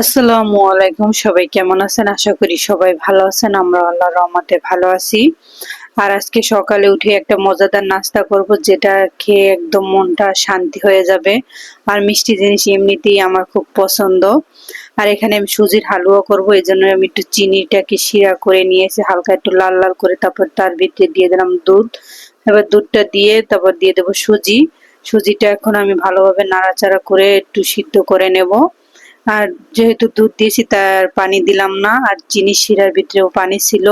আসসালামু আলাইকুম, সবাই কেমন আছেন? আশা করি সবাই ভালো আছেন, আমরা আল্লাহ রহমতে ভালো আছি। আর আজকে সকালে উঠে একটা মজাদার নাস্তা করব, যেটা খেয়ে একদম মনটা শান্তি হয়ে যাবে। আর মিষ্টি জিনিস এমনিতেই আমার খুব পছন্দ। আর এখানে আমি সুজির হালুয়া করব এই জন্য আমি একটু চিনিটাকে শিরা করে নিয়েছি, হালকা একটু লাল লাল করে, তারপর তার ভিতরে দিয়ে দিলাম দুধ। এবার দুধটা দিয়ে তারপর দিয়ে দেবো সুজি। সুজিটা এখন আমি ভালোভাবে নাড়াচাড়া করে একটু সিদ্ধ করে নেব। আর যেহেতু দুধ দিয়েছি, তার পানি দিলাম না। আর চিনি শিরার ভিতরেও পানি ছিল।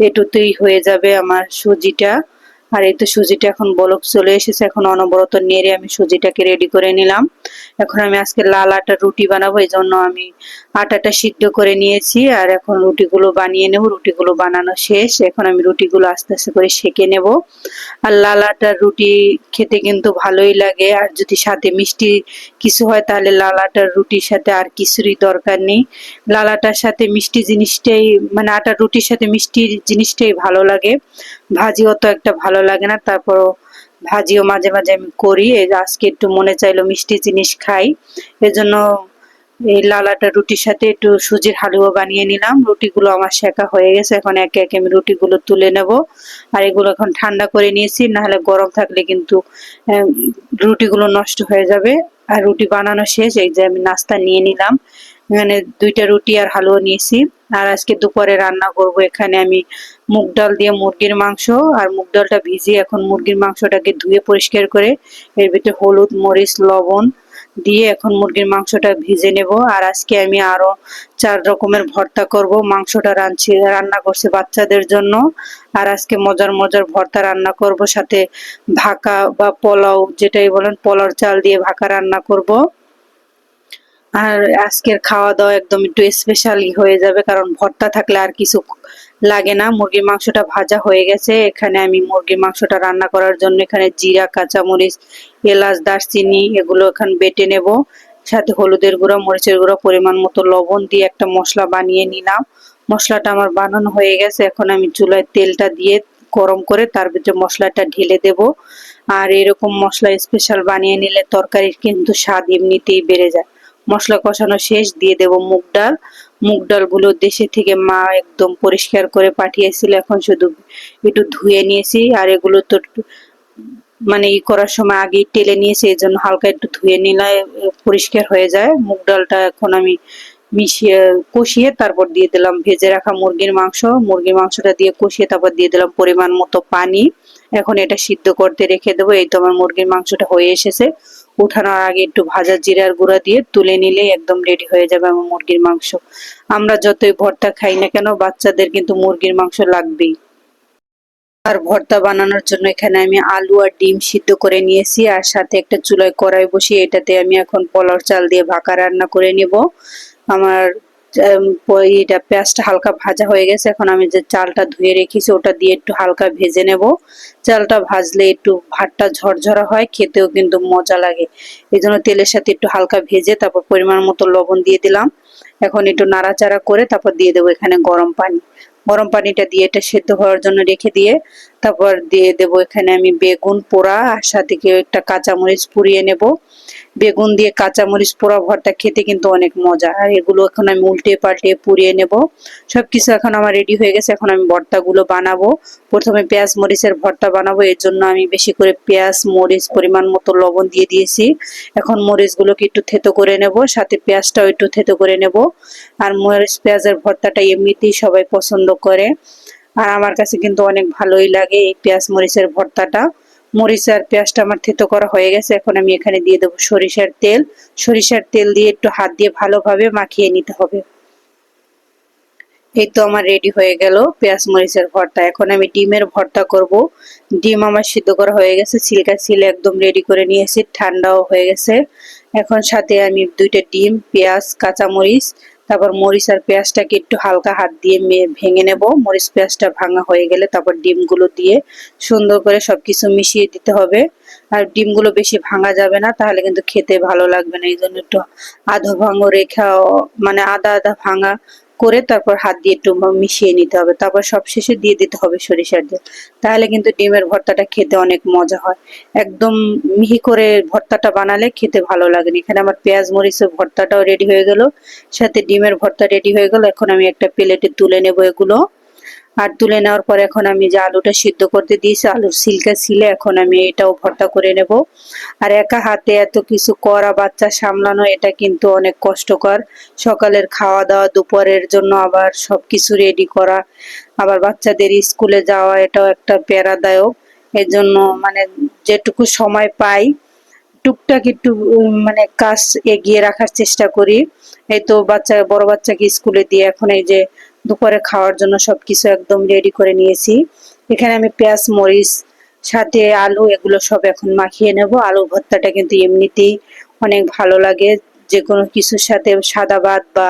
এটুতেই হয়ে যাবে আমার সুজিটা। আর, এই তো সুজিটা এখন বলক চলে এসেছে, এখন অনবরত নেড়ে আমি সুজিটাকে রেডি করে নিলাম। এখন আমি আজকে লাল আটার রুটি বানাবো, এই জন্য আমি আটাটা সিদ্ধ করে নিয়েছি, আর এখন রুটিগুলো বানিয়ে নেব, রুটিগুলো বানানো শেষ। এখন আমি রুটিগুলো আস্তে আস্তে করে সেকে নেব। আর লাল আটার রুটি খেতে কিন্তু ভালোই লাগে, আর যদি সাথে মিষ্টি কিছু হয়, তাহলে লাল আটার রুটির সাথে আর কিছুরই দরকার নেই। লাল আটার সাথে মিষ্টি জিনিসটাই মানে আটার রুটির সাথে মিষ্টি জিনিসটাই ভালো লাগে। ভাজি অত একটা ভালো লাগে না তারপর ভাজিও মাঝে মাঝে আমি করি। আজকে একটু মনে চাইলো মিষ্টি জিনিস খাই, এজন্য এই লালাটা রুটির সাথে একটু সুজির হালুয়া বানিয়ে নিলাম। রুটিগুলো আমার শেখা হয়ে গেছে, এখন একে একে আমি রুটিগুলো তুলে নেব। আর এগুলো এখন ঠান্ডা করে নিয়েছি, নাহলে গরম থাকলে কিন্তু রুটিগুলো নষ্ট হয়ে যাবে। আর রুটি বানানো শেষ, এই যে আমি নাস্তা নিয়ে নিলাম। এখানে দুইটা রুটি আর হালুয়া নিয়েছি। আর আজকে দুপুরে রান্না করব, এখানে আমি মুগ ডাল দিয়ে মুরগির মাংস আর মুগ ডালটা ভিজিয়ে এখন মুরগির মাংসটাকে ধুয়ে পরিষ্কার করে এর ভিতরে হলুদ, মরিচ, লবণ দিয়ে এখন মুরগির মাংসটা ভিজে নেব। আর আজকে আমি আরও চার রকমের ভর্তা করব। মাংসটা রাঁধছি, রান্না করছি বাচ্চাদের জন্য। আর আজকে মজার মজার ভর্তা রান্না করব, সাথে ভাকা বা পোলাও, যেটাই বলেন, পোলাওর চাল দিয়ে ভাকা রান্না করব। আর আজকের খাওয়া দাওয়া একদম একটু স্পেশালি হয়ে যাবে, কারণ ভর্তা থাকলে আর কিছু লাগে না। মুরগির মাংসটা ভাজা হয়ে গেছে। এখানে আমি মুরগির মাংসটা রান্না করার জন্য এখানে জিরা, কাঁচামরিচ, এলাচ, দারচিনি এগুলো এখন বেটে নেব। সাথে হলুদের গুঁড়া, মরিচের গুঁড়া, পরিমাণ মতো লবণ দিয়ে একটা মশলা বানিয়ে নিলাম। মশলাটা আমার বানানো হয়ে গেছে। এখন আমি চুলায় তেলটা দিয়ে গরম করে তার ভিতরে মশলাটা ঢেলে দেব। আর এরকম মশলা স্পেশাল বানিয়ে নিলে তরকারির কিন্তু স্বাদ এমনিতেই বেড়ে যায়। মশলা কষানো শেষ, দিয়ে দেব মুগ ডাল। মুগ ডালগুলো দেশে থেকে মা একদম পরিষ্কার করে পাঠিয়েছিল, এখন শুধু একটু ধুয়ে নিয়েছি। আর এগুলো তো মানে ই করার সময় আগেই টেলে নিয়েছি, এই জন্য হালকা একটু ধুয়ে নিলে পরিষ্কার হয়ে যায়। মুগ ডালটা এখন আমি মিশিয়ে, কষিয়ে তারপর দিয়ে দিলাম, ভেজে রাখা মুরগির মাংস। মুরগির মাংসটা দিয়ে কষিয়ে তারপর দিয়ে দিলাম পরিমাণ মতো পানি। এখন এটা সিদ্ধ করতে রেখে দেবো। এই তো আমার মুরগির মাংসটা হয়ে এসেছে। উঠানোর আগে একটু ভাজা জিরার গুঁড়া দিয়ে তুলে নিলেই একদম রেডি হয়ে যাবে আমার মুরগির মাংস। আমরা যতই ভর্তা খাই না কেন, বাচ্চাদের কিন্তু মুরগির মাংস লাগবেই। আর ভর্তা বানানোর জন্য এখানে আমি আলু আর ডিম সিদ্ধ করে নিয়েছি। আর সাথে একটা চুলায় কড়াই বসিয়ে এটাতে আমি এখন পোলাও চাল দিয়ে ভাকা রান্না করে নিব। আমার এটা পেঁয়াজটা হালকা ভাজা হয়ে গেছে। এখন আমি যে চালটা ধুয়ে রেখেছি, ওটা দিয়ে একটু হালকা ভেজে নেব। চালটা ভাজলে একটু ভাতটা ঝরঝরা হয়, খেতেও কিন্তু মজা লাগে। এই জন্য তেলের সাথে একটু হালকা ভেজে তারপর পরিমাণ মতো লবণ দিয়ে দিলাম। এখন একটু নাড়াচাড়া করে তারপর দিয়ে দেবো এখানে গরম পানি। গরম পানিটা দিয়ে এটা সেদ্ধ হওয়ার জন্য রেখে দিয়ে তারপর দিয়ে দেব এখানে আমি বেগুন পোড়া, আর সাথে একটা কাঁচামরিচ পুড়িয়ে নেব। বেগুন দিয়ে কাঁচামরিচ পোড়া ভর্তা খেতে কিন্তু অনেক মজা। আর এগুলো এখন আমি উল্টে পাল্টে পুড়িয়ে নেব। সব কিছু এখন আমার রেডি হয়ে গেছে। এখন আমি ভর্তাগুলো বানাবো। প্রথমে পেঁয়াজ মরিচের ভর্তা বানাবো। এর জন্য আমি বেশি করে পেঁয়াজ, মরিচ, পরিমাণ মতো লবণ দিয়ে দিয়েছি। এখন মরিচগুলোকে একটু থেতো করে নেব। সাথে পেঁয়াজটাও একটু থেতো করে নেব। আর মরিচ, পেঁয়াজের ভর্তাটা এমনিতেই সবাই পছন্দ করে। আর আমার কাছে কিন্তু অনেক ভালোই লাগে এই পেঁয়াজ, মরিচের ভর্তাটা। মরিচ আর পেঁয়াজটা আমার থেতো করা হয়ে গেছে। এখন আমি এখানে দিয়ে দেবো সরিষার তেল। সরিষার তেল দিয়ে একটু হাত দিয়ে ভালোভাবে মাখিয়ে নিতে হবে। এই তো আমার রেডি হয়ে গেল পেঁয়াজ মরিচের ভর্তা। এখন আমি ডিমের ভর্তা করব। ডিম আমার সিদ্ধ করা হয়ে গেছে, ছিলকা ছিলে একদম রেডি করে নিয়েছি, ঠান্ডাও হয়ে গেছে। এখন সাথে আমি দুইটা ডিম, পেঁয়াজ, কাঁচামরিচ তারপর মরিচ আর পেঁয়াজটাকে একটু হালকা হাত দিয়ে ভেঙে নেব। মরিচ পেঁয়াজটা ভাঙা হয়ে গেলে তারপর ডিমগুলো দিয়ে সুন্দর করে সব কিছু মিশিয়ে দিতে হবে। আর ডিমগুলো বেশি ভাঙা যাবে না, তাহলে কিন্তু খেতে ভালো লাগবে না। এই জন্য একটু আধো ভাঙো, রেখা মানে আধা আধা ভাঙা করে তারপর হাত দিয়ে একটু মিশিয়ে নিতে হবে। তারপর সবশেষে দিয়ে দিতে হবে সরিষার দিয়ে তাহলে কিন্তু ডিমের ভর্তাটা খেতে অনেক মজা হয়। একদম মিহি করে ভর্তাটা বানালে খেতে ভালো লাগে। এখানে আমার পেঁয়াজ মরিচের ভর্তাটাও রেডি হয়ে গেল। সাথে ডিমের ভর্তা রেডি হয়ে গেল। এখন আমি একটা প্লেটে তুলে নেব এগুলো। আর তুলে নেওয়ার পর এখন আমি যে আলুটা সিদ্ধ করতে দিয়েছি, আলুর সিলকা ছিলে, এখন আমি এটাও ভর্তা করে নেব। আর একা হাতে এত কিছু করা, বাচ্চা সামলানো, এটা কিন্তু অনেক কষ্টকর। সকালের খাওয়া দাওয়া দুপুরের জন্য আবার সবকিছু রেডি করা। আবার বাচ্চাদের স্কুলে যাওয়া, এটাও একটা প্যারাদায়ক। এর জন্য মানে যেটুকু সময় পাই, টুকটাক একটু মানে কাজ এগিয়ে রাখার চেষ্টা করি। এই তো বাচ্চা, বড় বাচ্চাকে স্কুলে দিয়ে এখন এই যে দুপুরে খাওয়ার জন্য সবকিছু একদম রেডি করে নিয়েছি। এখানে আমি পেঁয়াজ, মরিচ, সাথে আলু, এগুলো সব এখন মাখিয়ে নেব। আলু ভর্তাটা কিন্তু এমনিতেই অনেক ভালো লাগে। যে কোনো কিছুর সাথে সাদা ভাত বা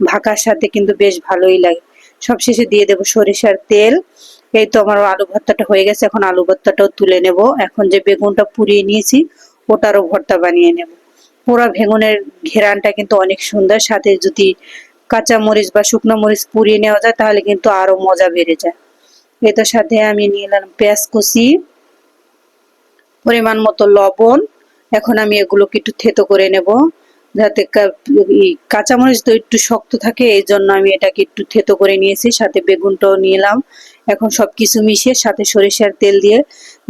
ভাকার সাথে কিন্তু বেশ ভালোই লাগে। সবশেষে দিয়ে দেবো সরিষার তেল। এই তো আমার আলু ভর্তাটা হয়ে গেছে। এখন আলু ভর্তাটাও তুলে নেব। এখন যে বেগুনটা পুড়িয়ে নিয়েছি, ওটারও ভর্তা বানিয়ে নেব। পোড়া বেগুনের ঘেরানটা কিন্তু অনেক সুন্দর। সাথে যদি কাঁচা মরিচ বা শুকনো মরিচ পুড়িয়ে নেওয়া যায়, তাহলে কিন্তু আরও মজা বেড়ে যায়। এটার সাথে আমি নিয়ে নিলাম পেঁয়াজ কুচি, পরিমাণ মতো লবণ। এখন আমি এগুলোকে একটু থেতো করে নেব। যাতে কাঁচামরিচ তো একটু শক্ত থাকে এই জন্য আমি এটাকে একটু থেতো করে নিয়েছি, সাথে বেগুনটাও নিলাম। এখন সবকিছু মিশিয়ে সাথে সরিষার তেল দিয়ে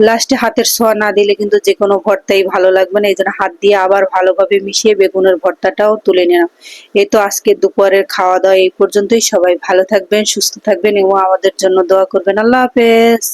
লাস্টে হাতের ছোঁয়া না দিলে কিন্তু যে কোনো ভর্তাই ভালো লাগবে না এই জন্য হাত দিয়ে আবার ভালোভাবে মিশিয়ে বেগুনের ভর্তাটাও তুলে নিলাম। এই তো আজকে দুপুরের খাওয়া দাওয়া এই পর্যন্তই, সবাই ভালো থাকবেন, সুস্থ থাকবেন এবং আমাদের জন্য দোয়া করবেন। আল্লাহ হাফেজ।